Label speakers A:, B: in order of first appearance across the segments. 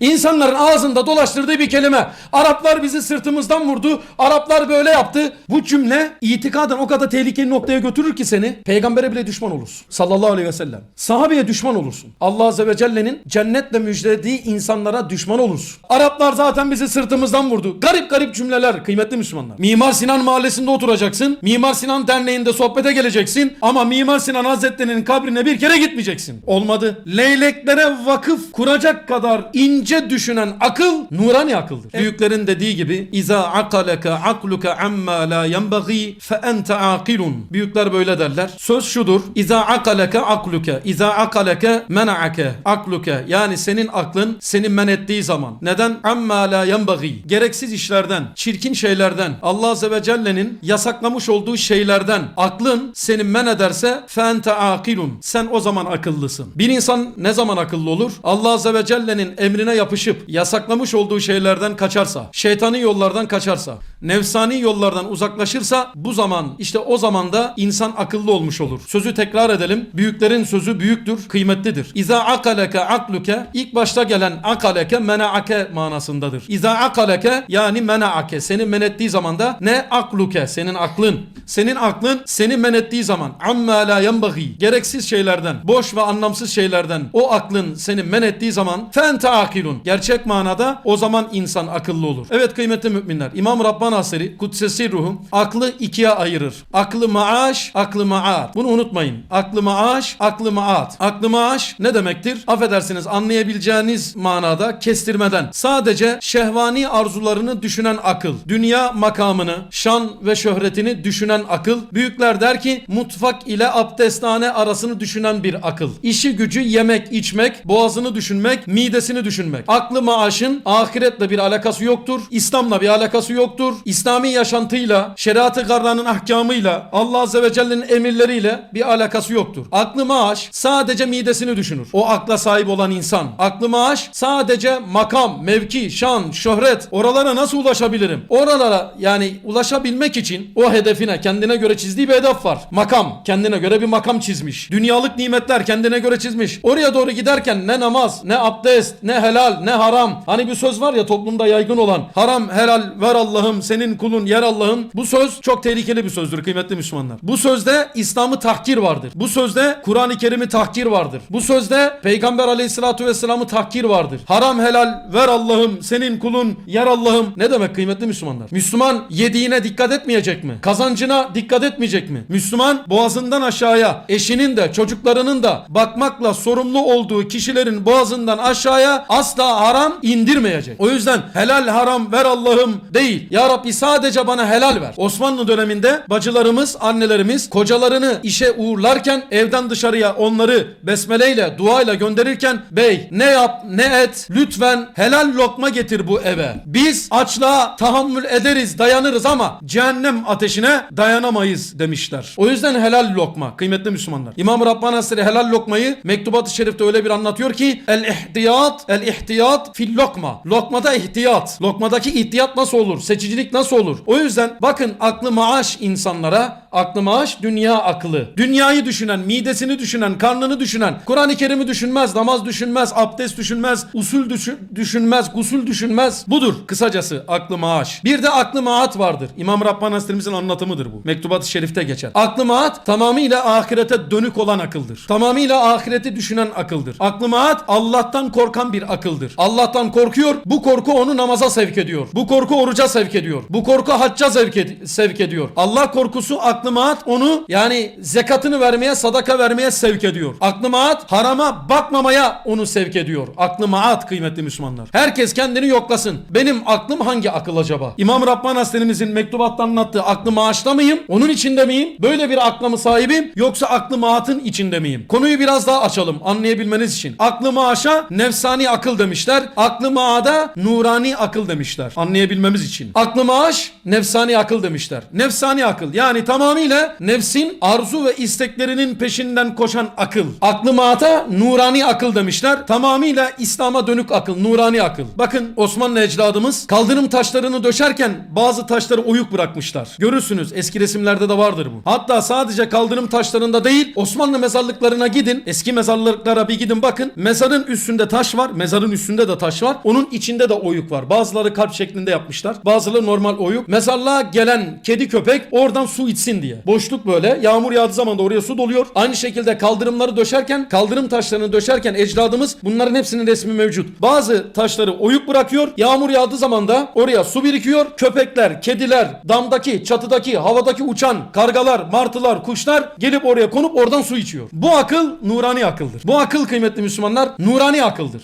A: İnsanların ağzında dolaştırdığı bir kelime. Araplar bizi sırtımızdan vurdu. Araplar böyle yaptı. Bu cümle itikaden o kadar tehlikeli noktaya götürür ki seni. Peygambere bile düşman olursun. Sallallahu aleyhi ve sellem. Sahabeye düşman olursun. Allah azze ve celle'nin cennetle müjdelediği insanlara düşman olursun. Araplar zaten bizi sırtımızdan vurdu. Garip garip cümleler kıymetli Müslümanlar. Mimar Sinan mahallesinde oturacaksın. Mimar Sinan derneğinde sohbete geleceksin. Ama Mimar Sinan Hazretleri'nin kabrine bir kere gitmeyeceksin. Olmadı. Leyleklere vakıf kuracak kadar ince düşünen akıl nurani akıldır. Büyüklerin dediği gibi İza akaleke akluke amma la yenbagi fe ente akilun. Büyükler böyle derler. Söz şudur. İza akaleke akluke. İza akaleke mena'ake akluke. Yani senin aklın seni men ettiği zaman. Neden? Amma la yenbagi. Gereksiz işlerden, çirkin şeylerden, Allah Azze ve Celle'nin yasaklamış olduğu şeylerden aklın seni men ederse fe ente akilun. Sen o zaman akıllısın. Bir insan ne zaman akıllı olur? Allah Azze ve Celle'nin emrine yapışıp yasaklamış olduğu şeylerden kaçarsa, şeytani yollardan kaçarsa, nefsani yollardan uzaklaşırsa bu zaman işte o zaman da insan akıllı olmuş olur. Sözü tekrar edelim. Büyüklerin sözü büyüktür, kıymetlidir. İza akaleke akluke ilk başta gelen akaleke menaake manasındadır. İza akaleke yani menaake seni men ettiği zaman da ne akluke senin aklın. Senin aklın seni men ettiği zaman amma la yenbagi gereksiz şeylerden, boş ve anlamsız şeylerden o aklın seni men ettiği zaman fente akilun. Gerçek manada o zaman insan akıllı olur. Evet kıymetli müminler. İmam Rabbani Haseri Kudsesi ruhum aklı ikiye ayırır. Aklı maaş, aklı maat. Bunu unutmayın. Aklı maaş, aklı maat. Aklı maaş ne demektir? Affedersiniz anlayabileceğiniz manada kestirmeden. Sadece şehvani arzularını düşünen akıl. Dünya makamını, şan ve şöhretini düşünen akıl. Büyükler der ki mutfak ile abdesthane arasını düşünen bir akıl. İşi gücü yemek, içmek, boğazını düşünmek, midesini düşünmek. Aklı maaşın ahiretle bir alakası yoktur. İslam'la bir alakası yoktur. İslami yaşantıyla, şeriatı garranın ahkamıyla, Allah Azze ve Celle'nin emirleriyle bir alakası yoktur. Aklı maaş sadece midesini düşünür. O akla sahip olan insan. Aklı maaş sadece makam, mevki, şan, şöhret. Oralara nasıl ulaşabilirim? Oralara yani ulaşabilmek için o hedefine kendine göre çizdiği bir hedef var. Makam. Kendine göre bir makam çizmiş. Dünyalık nimetler kendine göre çizmiş. Oraya doğru giderken ne namaz, ne abdest, ne helal, ne haram. Hani bir söz var ya toplumda yaygın olan. Haram, helal, ver Allah'ım, senin kulun, yer Allah'ım. Bu söz çok tehlikeli bir sözdür kıymetli Müslümanlar. Bu sözde İslam'ı tahkir vardır. Bu sözde Kur'an-ı Kerim'i tahkir vardır. Bu sözde Peygamber aleyhissalatu vesselam'ı tahkir vardır. Haram, helal, ver Allah'ım, senin kulun, yer Allah'ım. Ne demek kıymetli Müslümanlar? Müslüman yediğine dikkat etmeyecek mi? Kazancına dikkat etmeyecek mi? Müslüman boğazından aşağıya eşinin de çocuklarının da bakmakla sorumlu olduğu kişilerin boğazından aşağıya asla haram indirmeyecek. O yüzden helal haram ver Allah'ım değil. Ya Rabbi sadece bana helal ver. Osmanlı döneminde bacılarımız, annelerimiz kocalarını işe uğurlarken evden dışarıya onları besmeleyle, duayla gönderirken bey ne yap ne et lütfen helal lokma getir bu eve. Biz açlığa tahammül ederiz, dayanırız ama cehennem ateşine dayanamayız demişler. O yüzden helal lokma kıymetli Müslümanlar. İmam Rabbani Hazretleri helal lokmayı mektubat-ı şerifte öyle bir anlatıyor ki el ihtiyat el ihtiyat fil lokma. Lokmada ihtiyat. Lokmadaki ihtiyat nasıl olur? Seçicilik nasıl olur? O yüzden bakın aklı maaş insanlara aklı maaş dünya aklı. Dünyayı düşünen, midesini düşünen, karnını düşünen, Kur'an-ı Kerim'i düşünmez, namaz düşünmez, abdest düşünmez, usul düşün- düşünmez, gusül düşünmez. Budur kısacası aklı maaş. Bir de aklı maat vardır. İmam Rabbani Hazretlerimizin anlatımıdır bu. Mektubat-ı Şerif'te geçer. Aklı maat tamamıyla ahirete dönük olan akıldır. Tamamıyla ahireti düşünen akıldır. Aklı maat Allah'tan korkan bir akıldır. Allah'tan korkuyor. Bu korku onu namaza sevk ediyor. Bu korku oruca sevk ediyor. Bu korku hacca sevk, ed- sevk ediyor. Allah korkusu aklı maat onu yani zekatını vermeye, sadaka vermeye sevk ediyor. Aklı maat harama bakmamaya onu sevk ediyor. Aklı maat kıymetli Müslümanlar. Herkes kendini yoklasın. Benim aklım hangi akıl acaba? İmam Rabbani Hazretlerimizin mektubatta anlattığı aklı maaşta mıyım? Onun içinde miyim? Böyle bir akla mı sahibim? Yoksa aklı maatın içinde miyim? Konuyu biraz daha açalım anlayabilmeniz için. Aklı maaşa nefsani akıl demişler. Aklı maada nurani akıl demişler. Anlayabilmemiz için. Aklı maaş nefsani akıl demişler. Nefsani akıl yani tamamıyla nefsin arzu ve isteklerinin peşinden koşan akıl. Aklı maata nurani akıl demişler. Tamamıyla İslam'a dönük akıl, nurani akıl. Bakın Osmanlı ecdadımız kaldırım taşlarını döşerken bazı taşları oyuk bırakmışlar. Görürsünüz eski resimlerde de vardır bu. Hatta sadece kaldırım taşlarında değil Osmanlı mezarlıklarına gidin. Eski mezarlıklara bir gidin bakın. Mezarın üstünde taş var. Mezarın mezarın üstünde de taş var. Onun içinde de oyuk var. Bazıları kalp şeklinde yapmışlar. Bazıları normal oyuk. Mezarlığa gelen kedi köpek oradan su içsin diye. Boşluk böyle. Yağmur yağdığı zaman da oraya su doluyor. Aynı şekilde kaldırımları döşerken, kaldırım taşlarını döşerken ecdadımız bunların hepsinin resmi mevcut. Bazı taşları oyuk bırakıyor. Yağmur yağdığı zaman da oraya su birikiyor. Köpekler, kediler, damdaki, çatıdaki, havadaki uçan kargalar, martılar, kuşlar gelip oraya konup oradan su içiyor. Bu akıl nurani akıldır. Bu akıl kıymetli Müslümanlar nurani akıldır.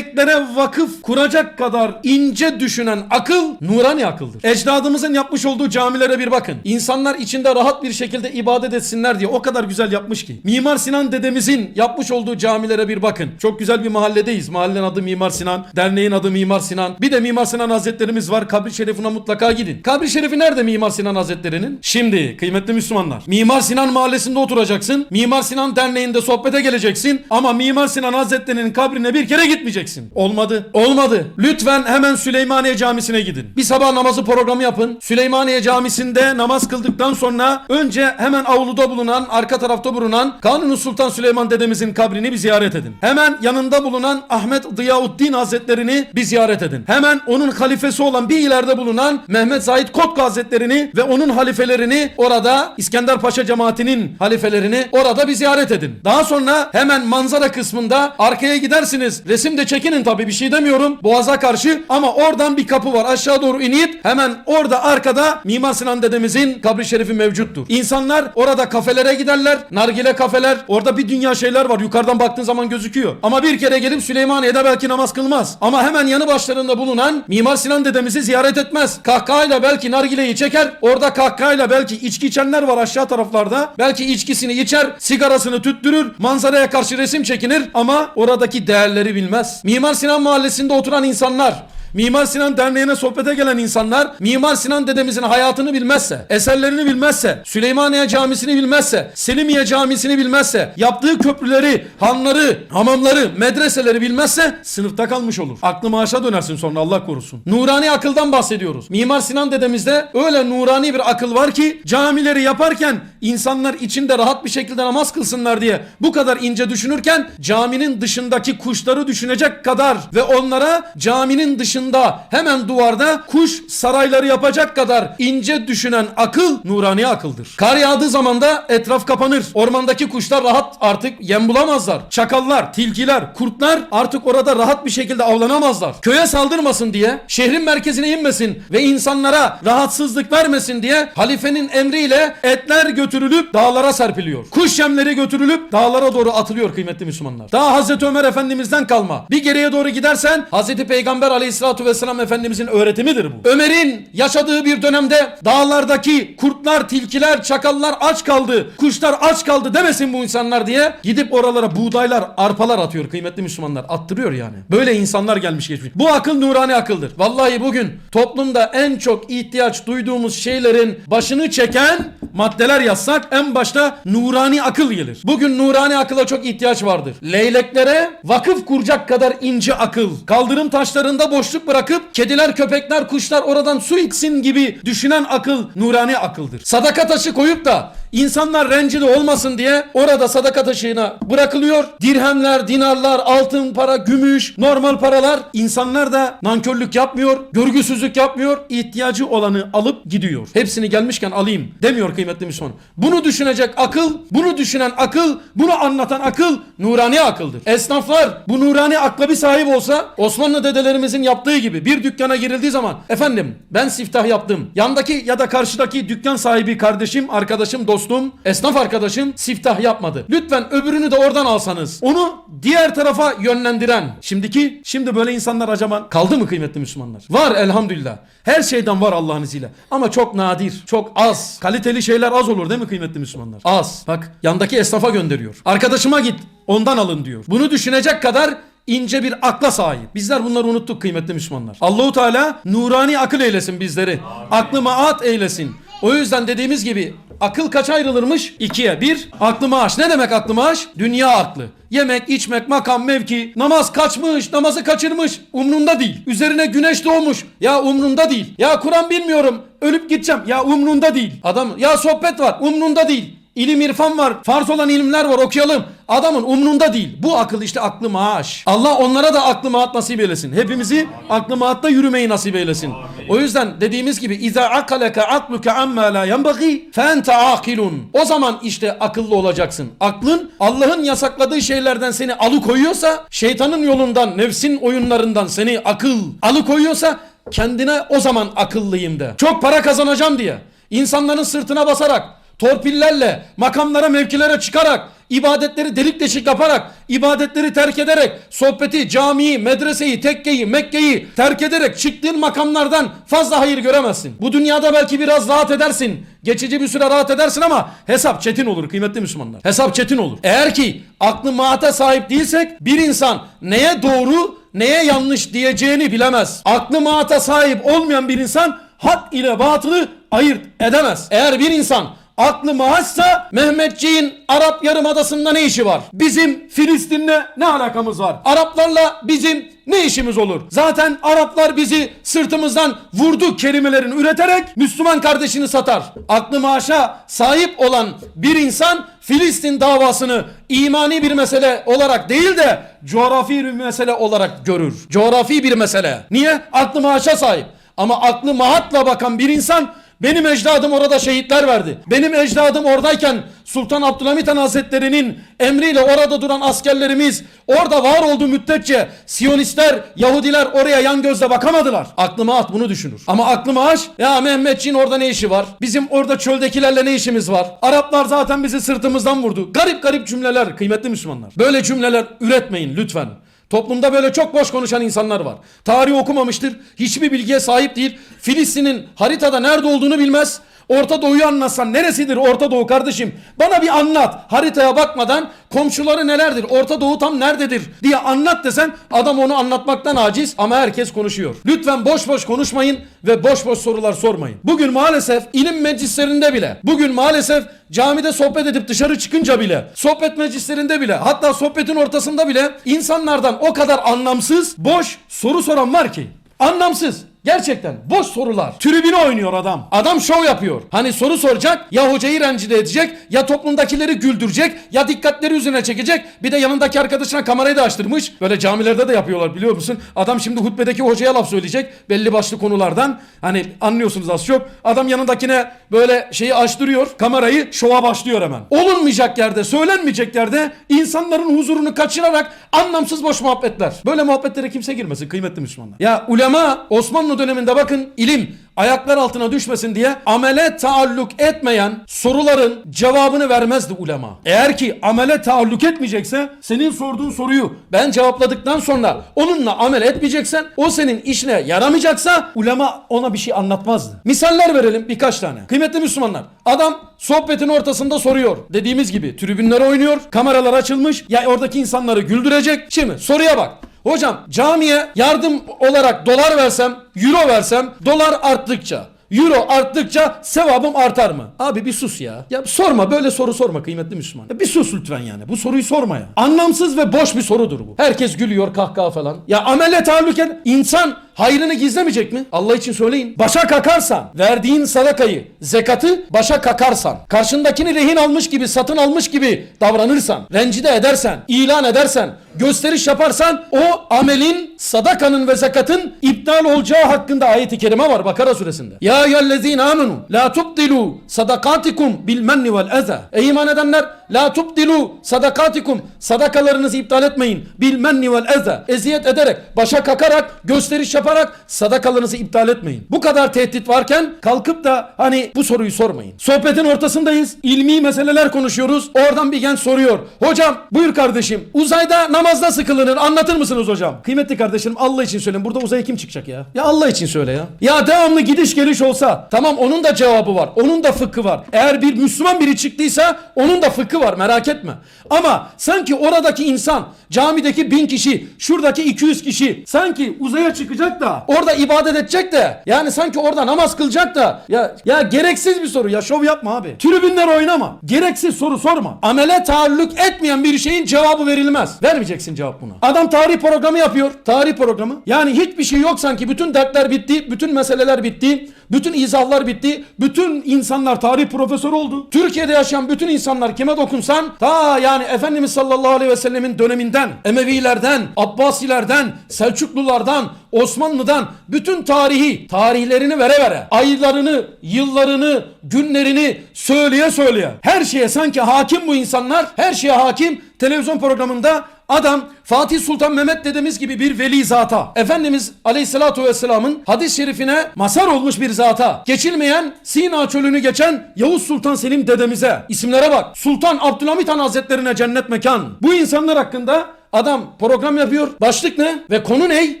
A: Leyleklere vakıf kuracak kadar ince düşünen akıl nurani akıldır. Ecdadımızın yapmış olduğu camilere bir bakın. İnsanlar içinde rahat bir şekilde ibadet etsinler diye o kadar güzel yapmış ki. Mimar Sinan dedemizin yapmış olduğu camilere bir bakın. Çok güzel bir mahalledeyiz. Mahallenin adı Mimar Sinan. Derneğin adı Mimar Sinan. Bir de Mimar Sinan Hazretlerimiz var. Kabri şerifine mutlaka gidin. Kabri şerifi nerede Mimar Sinan Hazretleri'nin? Şimdi kıymetli Müslümanlar. Mimar Sinan mahallesinde oturacaksın. Mimar Sinan Derneği'nde sohbete geleceksin. Ama Mimar Sinan Hazretleri'nin kabrine bir kere gitmeyeceksin. Olmadı. Olmadı. Lütfen hemen Süleymaniye Camisi'ne gidin. Bir sabah namazı programı yapın. Süleymaniye Camisi'nde namaz kıldıktan sonra önce hemen avluda bulunan, arka tarafta bulunan Kanuni Sultan Süleyman dedemizin kabrini bir ziyaret edin. Hemen yanında bulunan Ahmet Ziyauddin Hazretlerini bir ziyaret edin. Hemen onun halifesi olan bir ileride bulunan Mehmet Said Kotku Hazretlerini ve onun halifelerini orada İskender Paşa cemaatinin halifelerini orada bir ziyaret edin. Daha sonra hemen manzara kısmında arkaya gidersiniz. Resim de çekinin tabi bir şey demiyorum. Boğaza karşı ama oradan bir kapı var. Aşağı doğru inip hemen orada arkada Mimar Sinan dedemizin kabri şerifi mevcuttur. İnsanlar orada kafelere giderler. Nargile kafeler. Orada bir dünya şeyler var. Yukarıdan baktığın zaman gözüküyor. Ama bir kere gelip Süleymaniye'de belki namaz kılmaz. Ama hemen yanı başlarında bulunan Mimar Sinan dedemizi ziyaret etmez. Kahkahayla belki nargileyi çeker. Orada kahkahayla belki içki içenler var aşağı taraflarda. Belki içkisini içer, sigarasını tüttürür, manzaraya karşı resim çekinir ama oradaki değerleri bilmez. Mimar Sinan mahallesinde oturan insanlar Mimar Sinan Derneği'ne sohbete gelen insanlar Mimar Sinan dedemizin hayatını bilmezse, eserlerini bilmezse, Süleymaniye Camisi'ni bilmezse, Selimiye Camisi'ni bilmezse, yaptığı köprüleri, hanları, hamamları, medreseleri bilmezse sınıfta kalmış olur. Aklı maaşa dönersin sonra Allah korusun. Nurani akıldan bahsediyoruz. Mimar Sinan dedemizde öyle nurani bir akıl var ki camileri yaparken insanlar içinde rahat bir şekilde namaz kılsınlar diye bu kadar ince düşünürken caminin dışındaki kuşları düşünecek kadar ve onlara caminin dışında hemen duvarda kuş sarayları yapacak kadar ince düşünen akıl nurani akıldır. Kar yağdığı zaman da etraf kapanır. Ormandaki kuşlar rahat artık yem bulamazlar. Çakallar, tilkiler, kurtlar artık orada rahat bir şekilde avlanamazlar. Köye saldırmasın diye, şehrin merkezine inmesin ve insanlara rahatsızlık vermesin diye halifenin emriyle etler götürülüp dağlara serpiliyor. Kuş yemleri götürülüp dağlara doğru atılıyor kıymetli Müslümanlar. Daha Hazreti Ömer Efendimiz'den kalma. Bir geriye doğru gidersen Hazreti Peygamber Aleyhisselatü Vesselam Efendimizin öğretimidir bu. Ömer'in yaşadığı bir dönemde dağlardaki kurtlar, tilkiler, çakallar aç kaldı, kuşlar aç kaldı demesin bu insanlar diye gidip oralara buğdaylar, arpalar atıyor kıymetli Müslümanlar. Attırıyor yani. Böyle insanlar gelmiş geçmiş. Bu akıl nurani akıldır. Vallahi bugün toplumda en çok ihtiyaç duyduğumuz şeylerin başını çeken maddeler yazsak en başta nurani akıl gelir. Bugün nurani akıla çok ihtiyaç vardır. Leyleklere vakıf kuracak kadar ince akıl. Kaldırım taşlarında boşluk bırakıp kediler, köpekler, kuşlar oradan su içsin gibi düşünen akıl nurani akıldır. Sadaka taşı koyup da insanlar rencide olmasın diye orada sadaka taşına bırakılıyor. Dirhemler, dinarlar, altın para, gümüş, normal paralar. İnsanlar da nankörlük yapmıyor, görgüsüzlük yapmıyor. ihtiyacı olanı alıp gidiyor. Hepsini gelmişken alayım demiyor kıymetli Müslüman. Bunu düşünecek akıl, bunu düşünen akıl, bunu anlatan akıl nurani akıldır. Esnaflar bu nurani akla bir sahip olsa Osmanlı dedelerimizin yaptığı gibi bir dükkana girildiği zaman efendim ben siftah yaptım. Yandaki ya da karşıdaki dükkan sahibi kardeşim, arkadaşım, dostum, esnaf arkadaşım siftah yapmadı. Lütfen öbürünü de oradan alsanız. Onu diğer tarafa yönlendiren. Şimdiki şimdi böyle insanlar acaba kaldı mı kıymetli Müslümanlar? Var elhamdülillah. Her şeyden var Allah'ın izniyle. Ama çok nadir, çok az. Kaliteli şeyler az olur değil mi kıymetli Müslümanlar? Az. Bak yandaki esnafa gönderiyor. Arkadaşıma git ondan alın diyor. Bunu düşünecek kadar ince bir akla sahip. Bizler bunları unuttuk kıymetli Müslümanlar. Allahu Teala nurani akıl eylesin bizleri. Aklı maat eylesin. O yüzden dediğimiz gibi akıl kaç ayrılırmış? İkiye. Bir, aklı maaş. Ne demek aklı maaş? Dünya aklı. Yemek, içmek, makam, mevki, namaz kaçmış, namazı kaçırmış. Umrunda değil. Üzerine güneş doğmuş. Ya umrunda değil. Ya Kur'an bilmiyorum. Ölüp gideceğim. Ya umrunda değil. Adam ya sohbet var. Umrunda değil. İlim irfan var. Farz olan ilimler var okuyalım. Adamın umrunda değil. Bu akıl işte aklı maaş. Allah onlara da aklı maat nasip eylesin. Hepimizi aklı maatta yürümeyi nasip eylesin. O yüzden dediğimiz gibi İza akaleke akluke amma la yenbagi fente akilun. O zaman işte akıllı olacaksın. Aklın Allah'ın yasakladığı şeylerden seni alıkoyuyorsa, şeytanın yolundan, nefsin oyunlarından seni akıl alıkoyuyorsa kendine o zaman akıllıyım de. Çok para kazanacağım diye. insanların sırtına basarak, torpillerle, makamlara, mevkilere çıkarak, ibadetleri delik deşik yaparak, ibadetleri terk ederek, sohbeti, camiyi, medreseyi, tekkeyi, Mekke'yi terk ederek çıktığın makamlardan fazla hayır göremezsin. Bu dünyada belki biraz rahat edersin. Geçici bir süre rahat edersin ama hesap çetin olur kıymetli Müslümanlar. Hesap çetin olur. Eğer ki aklı maata sahip değilsek bir insan neye doğru neye yanlış diyeceğini bilemez. Aklı maata sahip olmayan bir insan hak ile batılı ayırt edemez. Eğer bir insan aklı maaşsa Mehmetçiğin Arap Yarımadası'nda ne işi var? Bizim Filistin'le ne alakamız var? Araplarla bizim ne işimiz olur? Zaten Araplar bizi sırtımızdan vurdu kelimelerini üreterek Müslüman kardeşini satar. Aklı maaşa sahip olan bir insan Filistin davasını imani bir mesele olarak değil de coğrafi bir mesele olarak görür. Coğrafi bir mesele. Niye? Aklı maaşa sahip. Ama aklı mahatla bakan bir insan benim ecdadım orada şehitler verdi. Benim ecdadım oradayken Sultan Abdülhamit Han Hazretleri'nin emriyle orada duran askerlerimiz orada var olduğu müddetçe Siyonistler, Yahudiler oraya yan gözle bakamadılar. Aklı mahat bunu düşünür. Ama aklı maaş ya Mehmetçiğin orada ne işi var? Bizim orada çöldekilerle ne işimiz var? Araplar zaten bizi sırtımızdan vurdu. Garip garip cümleler kıymetli Müslümanlar. Böyle cümleler üretmeyin lütfen. Toplumda böyle çok boş konuşan insanlar var. Tarih okumamıştır, hiçbir bilgiye sahip değil. Filistin'in haritada nerede olduğunu bilmez. Orta Doğu'yu anlatsan neresidir Orta Doğu kardeşim? Bana bir anlat. Haritaya bakmadan komşuları nelerdir? Orta Doğu tam nerededir diye anlat desen adam onu anlatmaktan aciz ama herkes konuşuyor. Lütfen boş boş konuşmayın ve boş boş sorular sormayın. Bugün maalesef ilim meclislerinde bile, bugün maalesef camide sohbet edip dışarı çıkınca bile, sohbet meclislerinde bile, hatta sohbetin ortasında bile insanlardan o kadar anlamsız, boş soru soran var ki. Anlamsız. Gerçekten boş sorular. Tribüne oynuyor adam. Adam şov yapıyor. Hani soru soracak ya hocayı rencide edecek ya toplumdakileri güldürecek ya dikkatleri üzerine çekecek. Bir de yanındaki arkadaşına kamerayı da açtırmış. Böyle camilerde de yapıyorlar biliyor musun? Adam şimdi hutbedeki hocaya laf söyleyecek belli başlı konulardan. Hani anlıyorsunuz az çok. Adam yanındakine böyle şeyi açtırıyor kamerayı şova başlıyor hemen. Olunmayacak yerde söylenmeyecek yerde insanların huzurunu kaçırarak anlamsız boş muhabbetler. Böyle muhabbetlere kimse girmesin kıymetli Müslümanlar. Ya ulema Osmanlı döneminde bakın ilim ayaklar altına düşmesin diye amele taalluk etmeyen soruların cevabını vermezdi ulema. Eğer ki amele taalluk etmeyecekse senin sorduğun soruyu ben cevapladıktan sonra onunla amel etmeyeceksen o senin işine yaramayacaksa ulema ona bir şey anlatmazdı. Misaller verelim birkaç tane. Kıymetli Müslümanlar adam sohbetin ortasında soruyor. Dediğimiz gibi tribünlere oynuyor. Kameralar açılmış. Ya oradaki insanları güldürecek. Şimdi soruya bak. Hocam camiye yardım olarak dolar versem, euro versem dolar arttıkça Euro arttıkça sevabım artar mı? Abi bir sus ya. Ya sorma böyle soru sorma kıymetli Müslüman. Ya bir sus lütfen yani. Bu soruyu sorma ya. Anlamsız ve boş bir sorudur bu. Herkes gülüyor kahkaha falan. Ya amele tahallük eden insan hayrını gizlemeyecek mi? Allah için söyleyin. Başa kakarsan, verdiğin sadakayı, zekatı başa kakarsan, karşındakini rehin almış gibi, satın almış gibi davranırsan, rencide edersen, ilan edersen, gösteriş yaparsan o amelin, sadakanın ve zekatın iptal olacağı hakkında ayeti kerime var Bakara suresinde. Ya eyyühellezine amenu la tubdilu sadakatikum bil menni vel eza. Ey iman edenler la tubdilu sadakatikum sadakalarınızı iptal etmeyin bil menni vel eza. Eziyet ederek, başa kakarak, gösteriş yaparak sadakalarınızı iptal etmeyin. Bu kadar tehdit varken kalkıp da hani bu soruyu sormayın. Sohbetin ortasındayız. ilmi meseleler konuşuyoruz. Oradan bir genç soruyor. Hocam buyur kardeşim uzayda namaz nasıl anlatır mısınız hocam? Kıymetli kardeşim Allah için söyleyin. Burada uzaya kim çıkacak ya? Ya Allah için söyle ya. Ya devamlı gidiş geliş olsa tamam onun da cevabı var. Onun da fıkhı var. Eğer bir Müslüman biri çıktıysa onun da fıkhı var merak etme. Ama sanki oradaki insan camideki bin kişi şuradaki 200 kişi sanki uzaya çıkacak da orada ibadet edecek de yani sanki orada namaz kılacak da ya ya gereksiz bir soru ya şov yapma abi. Tribünler oynama. Gereksiz soru sorma. Amele taalluk etmeyen bir şeyin cevabı verilmez. Vermeyeceksin cevap buna. Adam tarih programı yapıyor. Tarih programı. Yani hiçbir şey yok sanki bütün dertler bitti, bütün meseleler bitti. Bütün izahlar bitti. Bütün insanlar tarih profesörü oldu. Türkiye'de yaşayan bütün insanlar kime dokunsan ta yani Efendimiz sallallahu aleyhi ve sellemin döneminden, Emevilerden, Abbasilerden, Selçuklulardan, Osmanlı'dan bütün tarihi, tarihlerini vere vere, aylarını, yıllarını, günlerini söyleye söyleye. Her şeye sanki hakim bu insanlar, her şeye hakim televizyon programında adam Fatih Sultan Mehmet dedemiz gibi bir veli zata. Efendimiz Aleyhisselatü Vesselam'ın hadis-i şerifine mazhar olmuş bir zata. Geçilmeyen Sina çölünü geçen Yavuz Sultan Selim dedemize. isimlere bak. Sultan Abdülhamit Han Hazretlerine cennet mekan. Bu insanlar hakkında Adam program yapıyor. Başlık ne? Ve konu ne?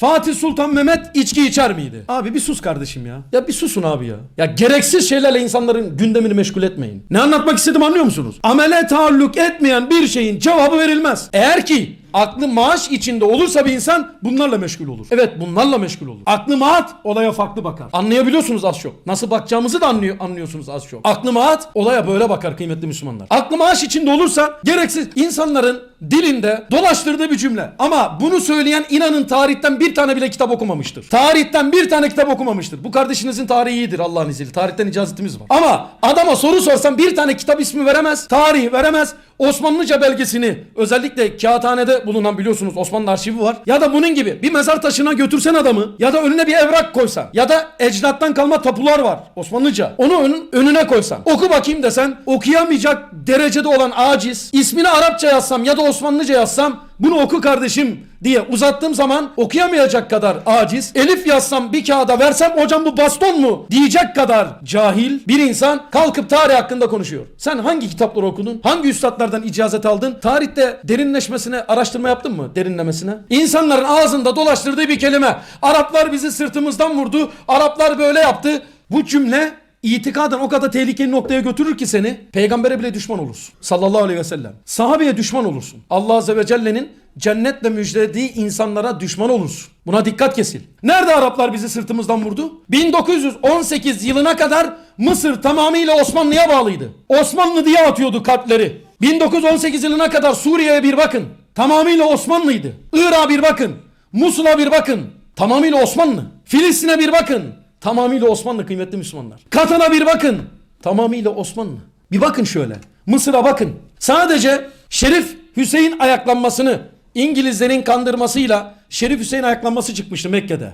A: Fatih Sultan Mehmet içki içer miydi? Abi bir sus kardeşim ya. Ya bir susun abi ya. Ya gereksiz şeylerle insanların gündemini meşgul etmeyin. Ne anlatmak istedim anlıyor musunuz? Amele taalluk etmeyen bir şeyin cevabı verilmez. Eğer ki aklı maaş içinde olursa bir insan bunlarla meşgul olur. Evet bunlarla meşgul olur. Aklı maat olaya farklı bakar. Anlayabiliyorsunuz az çok. Nasıl bakacağımızı da anlıyor, anlıyorsunuz az çok. Aklı maat olaya böyle bakar kıymetli Müslümanlar. Aklı maaş içinde olursa gereksiz insanların dilinde dolaştırdığı bir cümle. Ama bunu söyleyen inanın tarihten bir tane bile kitap okumamıştır. Tarihten bir tane kitap okumamıştır. Bu kardeşinizin tarihi iyidir Allah'ın izniyle. Tarihten icazetimiz var. Ama adama soru sorsan bir tane kitap ismi veremez. Tarihi veremez. Osmanlıca belgesini özellikle kağıthanede bulunan biliyorsunuz Osmanlı arşivi var. Ya da bunun gibi bir mezar taşına götürsen adamı ya da önüne bir evrak koysan ya da ecdattan kalma tapular var Osmanlıca. Onu ön- önüne koysan oku bakayım desen okuyamayacak derecede olan aciz ismini Arapça yazsam ya da Osmanlıca yazsam bunu oku kardeşim diye uzattığım zaman okuyamayacak kadar aciz. Elif yazsam bir kağıda versem hocam bu baston mu diyecek kadar cahil bir insan kalkıp tarih hakkında konuşuyor. Sen hangi kitapları okudun? Hangi üstadlardan icazet aldın? Tarihte derinleşmesine araştırma yaptın mı? Derinlemesine. İnsanların ağzında dolaştırdığı bir kelime. Araplar bizi sırtımızdan vurdu. Araplar böyle yaptı. Bu cümle itikaden o kadar tehlikeli noktaya götürür ki seni peygambere bile düşman olursun. Sallallahu aleyhi ve sellem. Sahabeye düşman olursun. Allah azze ve celle'nin cennetle müjdelediği insanlara düşman olursun. Buna dikkat kesil. Nerede Araplar bizi sırtımızdan vurdu? 1918 yılına kadar Mısır tamamıyla Osmanlı'ya bağlıydı. Osmanlı diye atıyordu kalpleri. 1918 yılına kadar Suriye'ye bir bakın. Tamamıyla Osmanlıydı. Irak'a bir bakın. Musul'a bir bakın. Tamamıyla Osmanlı. Filistin'e bir bakın. Tamamıyla Osmanlı kıymetli Müslümanlar. Katar'a bir bakın. Tamamıyla Osmanlı. Bir bakın şöyle. Mısır'a bakın. Sadece Şerif Hüseyin ayaklanmasını İngilizlerin kandırmasıyla Şerif Hüseyin ayaklanması çıkmıştı Mekke'de.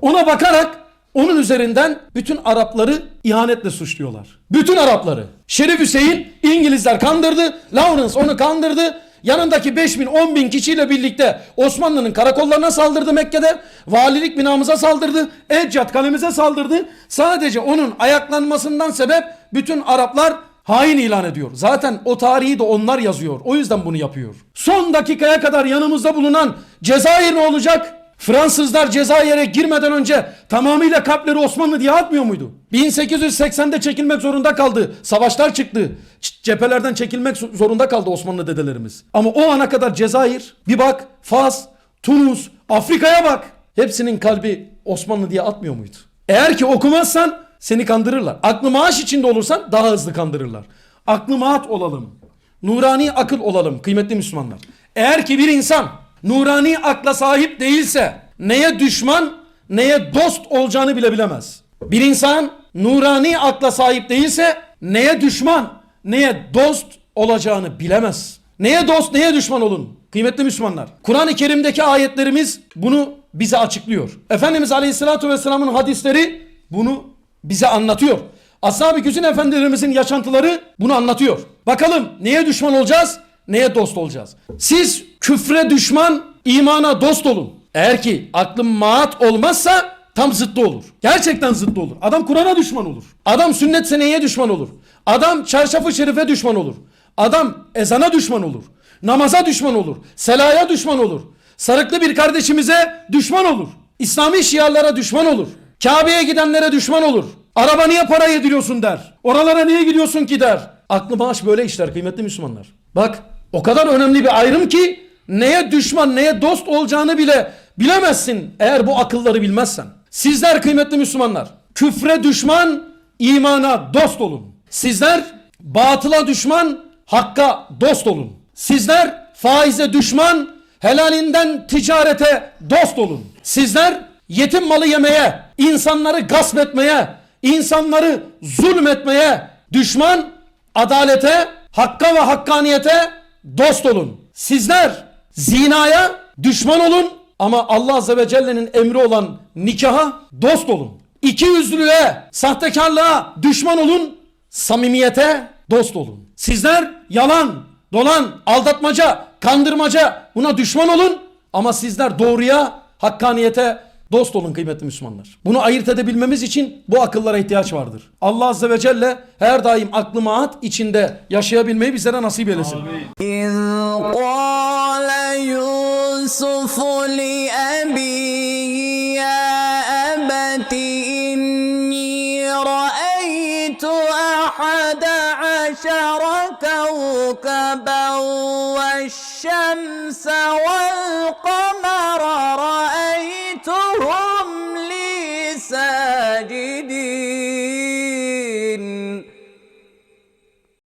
A: Ona bakarak onun üzerinden bütün Arapları ihanetle suçluyorlar. Bütün Arapları. Şerif Hüseyin İngilizler kandırdı. Lawrence onu kandırdı. Yanındaki 5 bin 10 bin kişiyle birlikte Osmanlı'nın karakollarına saldırdı Mekke'de. Valilik binamıza saldırdı. Eccat kalemize saldırdı. Sadece onun ayaklanmasından sebep bütün Araplar hain ilan ediyor. Zaten o tarihi de onlar yazıyor. O yüzden bunu yapıyor. Son dakikaya kadar yanımızda bulunan Cezayir ne olacak? Fransızlar Cezayir'e girmeden önce tamamıyla kalpleri Osmanlı diye atmıyor muydu? 1880'de çekilmek zorunda kaldı. Savaşlar çıktı. Cephelerden çekilmek zo- zorunda kaldı Osmanlı dedelerimiz. Ama o ana kadar Cezayir, bir bak Fas, Tunus, Afrika'ya bak. Hepsinin kalbi Osmanlı diye atmıyor muydu? Eğer ki okumazsan seni kandırırlar. Aklı maaş içinde olursan daha hızlı kandırırlar. Aklı maat olalım. Nurani akıl olalım kıymetli Müslümanlar. Eğer ki bir insan nurani akla sahip değilse neye düşman neye dost olacağını bile bilemez. Bir insan nurani akla sahip değilse neye düşman neye dost olacağını bilemez. Neye dost neye düşman olun kıymetli Müslümanlar. Kur'an-ı Kerim'deki ayetlerimiz bunu bize açıklıyor. Efendimiz Aleyhisselatü Vesselam'ın hadisleri bunu bize anlatıyor. Ashab-ı Güzin efendilerimizin yaşantıları bunu anlatıyor. Bakalım neye düşman olacağız, neye dost olacağız? Siz küfre düşman, imana dost olun. Eğer ki aklın maat olmazsa tam zıttı olur. Gerçekten zıttı olur. Adam Kur'an'a düşman olur. Adam sünnet seneye düşman olur. Adam çarşafı şerife düşman olur. Adam ezana düşman olur. Namaza düşman olur. Selaya düşman olur. Sarıklı bir kardeşimize düşman olur. İslami şiarlara düşman olur. Kabe'ye gidenlere düşman olur. Araba niye para yediriyorsun der. Oralara niye gidiyorsun ki der. Aklı maaş böyle işler kıymetli Müslümanlar. Bak o kadar önemli bir ayrım ki neye düşman neye dost olacağını bile bilemezsin eğer bu akılları bilmezsen. Sizler kıymetli Müslümanlar küfre düşman imana dost olun. Sizler batıla düşman hakka dost olun. Sizler faize düşman helalinden ticarete dost olun. Sizler yetim malı yemeye, insanları gasp etmeye, insanları zulmetmeye düşman, adalete, hakka ve hakkaniyete dost olun. Sizler zinaya düşman olun ama Allah Azze ve Celle'nin emri olan nikaha dost olun. İki yüzlülüğe, sahtekarlığa düşman olun, samimiyete dost olun. Sizler yalan, dolan, aldatmaca, kandırmaca buna düşman olun ama sizler doğruya, hakkaniyete dost olun kıymetli Müslümanlar. Bunu ayırt edebilmemiz için bu akıllara ihtiyaç vardır. Allah Azze ve Celle her daim aklı maat içinde yaşayabilmeyi bizlere nasip eylesin.
B: إذ قال يوسف